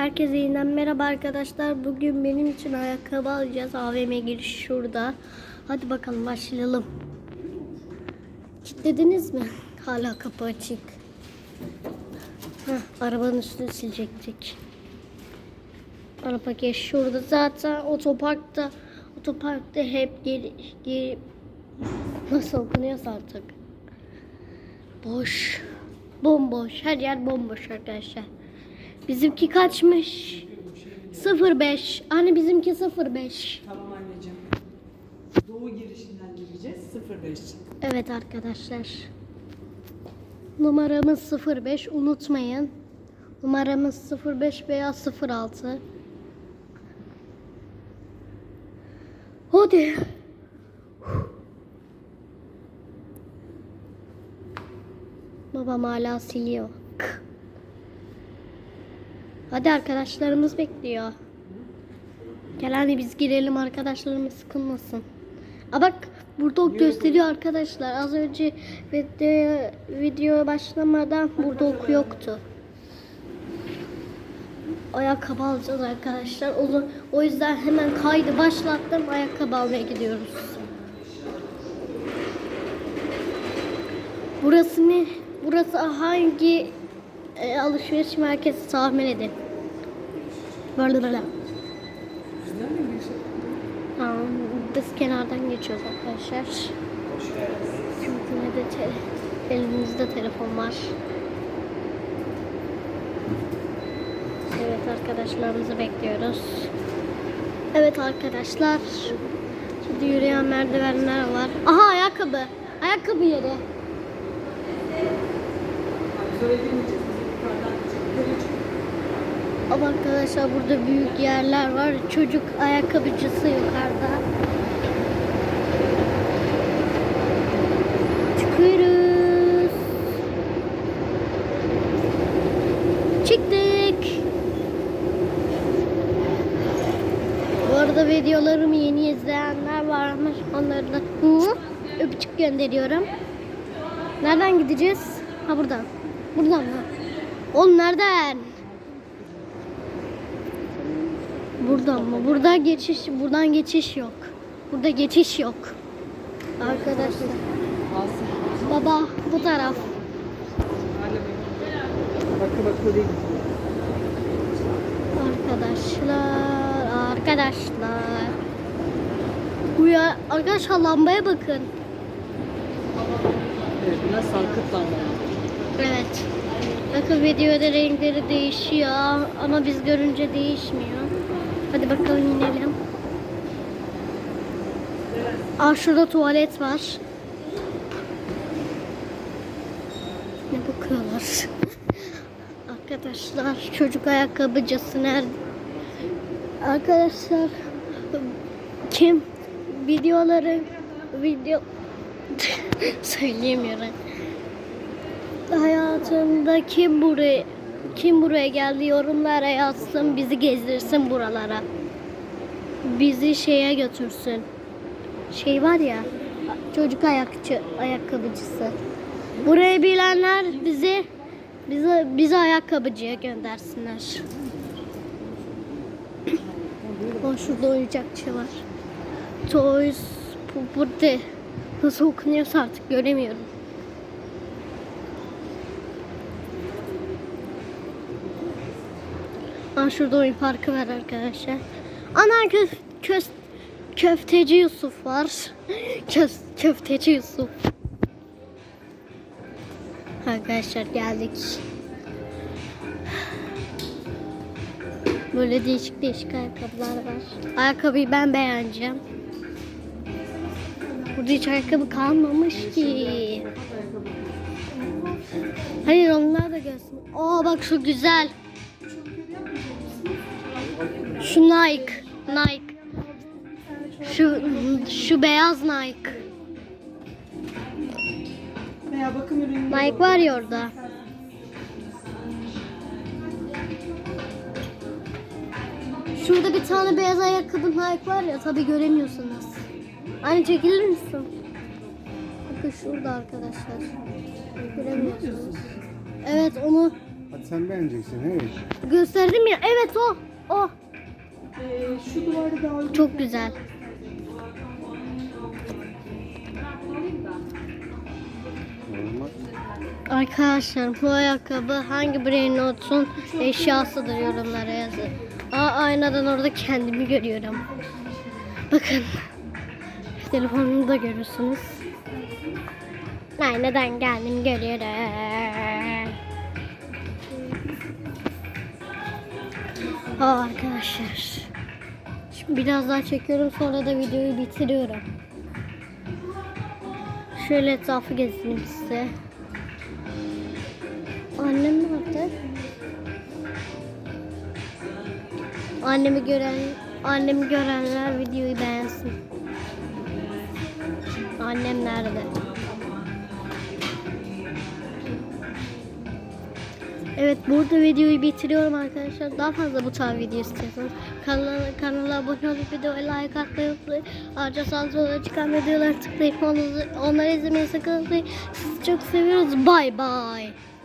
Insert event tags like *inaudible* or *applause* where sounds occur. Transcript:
Herkese yeniden merhaba arkadaşlar. Bugün benim için ayakkabı alacağız. AVM giriş şurada. Hadi bakalım başlayalım. Kilitlediniz mi? Hala kapı açık. Heh, arabanın üstünü silecektik. Araba geç şurada. Zaten otoparkta otoparkta hep geri, geri nasıl okunuyorsa artık. Boş. Bomboş. Her yer bomboş arkadaşlar. Bizimki kaçmış? 05. Hani bizimki 05. Tamam anneciğim. Doğu girişinden gireceğiz 05. Evet arkadaşlar. Numaramız 05 unutmayın. Numaramız 05 veya 06. Hadi. Babam hala siliyor. Hadi arkadaşlarımız bekliyor. Gel hani biz girelim arkadaşlarımız sıkılmasın. Aa bak burada ok gösteriyor arkadaşlar. Az önce video, video başlamadan burada ok yoktu. Ayakkabı alacağız arkadaşlar. O, o yüzden hemen kaydı başlattım. Ayakkabı almaya gidiyoruz. Burası ne? Burası hangi e, alışveriş merkezi tahmin edin. Böyle böyle. Tamam, biz kenardan geçiyoruz arkadaşlar. Çünkü ne de te- elimizde telefon var. Evet arkadaşlarımızı bekliyoruz. Evet arkadaşlar. Şimdi yürüyen merdivenler var. Aha ayakkabı. Ayakkabı yeri. Biz oraya girmeyeceğiz. Biz yukarıdan. Ama arkadaşlar burada büyük yerler var. Çocuk ayakkabıcısı yukarıda. Çıkıyoruz. Çıktık. Bu arada videolarımı yeni izleyenler varmış. Onları da öpücük gönderiyorum. Nereden gideceğiz? Ha buradan. Buradan mı? Oğlum nereden? Buradan mı? Burada geçiş, buradan geçiş yok. Burada geçiş yok. Arkadaşlar. Baba bu taraf. Arkadaşlar, arkadaşlar. Bu ya arkadaşlar lambaya bakın. Evet biraz sarkıt lamba. Evet. Bakın videoda renkleri değişiyor ama biz görünce değişmiyor. Hadi bakalım inelim. Aa şurada tuvalet var. Ne bakıyorlar? *laughs* Arkadaşlar çocuk ayakkabıcısı nerede? Arkadaşlar kim videoları video *laughs* söyleyemiyorum. Hayatında kim buraya kim buraya geldi yorumlara yazsın bizi gezdirsin buralara. Bizi şeye götürsün. Şey var ya çocuk ayakçı ayakkabıcısı. Burayı bilenler bizi bizi bizi ayakkabıcıya göndersinler. *coughs* O şurada oyuncakçı var. Toys burada nasıl okunuyorsa artık göremiyorum. Aa, şurada oyun parkı var arkadaşlar. Ana köf, kös, köfteci Yusuf var. *laughs* Kös, köfteci Yusuf. Arkadaşlar geldik. Böyle değişik değişik ayakkabılar var. Ayakkabıyı ben beğeneceğim. Burada hiç ayakkabı kalmamış ki. Hayır onlar da gelsin. Aa bak şu güzel. Şu Nike. Nike. Şu şu beyaz Nike. Veya bakım ürünü. Nike var ya orada. Şurada bir tane beyaz ayakkabı Nike var ya tabi göremiyorsunuz. Aynı çekilir misin? Bakın şurada arkadaşlar. Göremiyorsunuz. Evet onu sen beğeneceksin. Evet. Gösterdim ya. Evet o. O. Ee, şu duvarı daha. Çok güzel. Arkadaşlar bu ayakkabı hangi brain notun eşyasıdır yorumlara yazın. Aa aynadan orada kendimi görüyorum. Bakın. Telefonumu da görürsünüz. Aynadan kendimi görüyorum. Aa arkadaşlar. Biraz daha çekiyorum sonra da videoyu bitiriyorum. Şöyle etrafı gezeyim size. Annem nerede? Annemi gören annemi görenler videoyu burada videoyu bitiriyorum arkadaşlar. Daha fazla bu tarz video istiyorsanız kanala, kanala abone olup videoya like atmayı unutmayın. Ayrıca sağ sola çıkan videoları tıklayıp onları, onları izlemeyi sakın unutmayın. Sizi çok seviyoruz. Bay bay.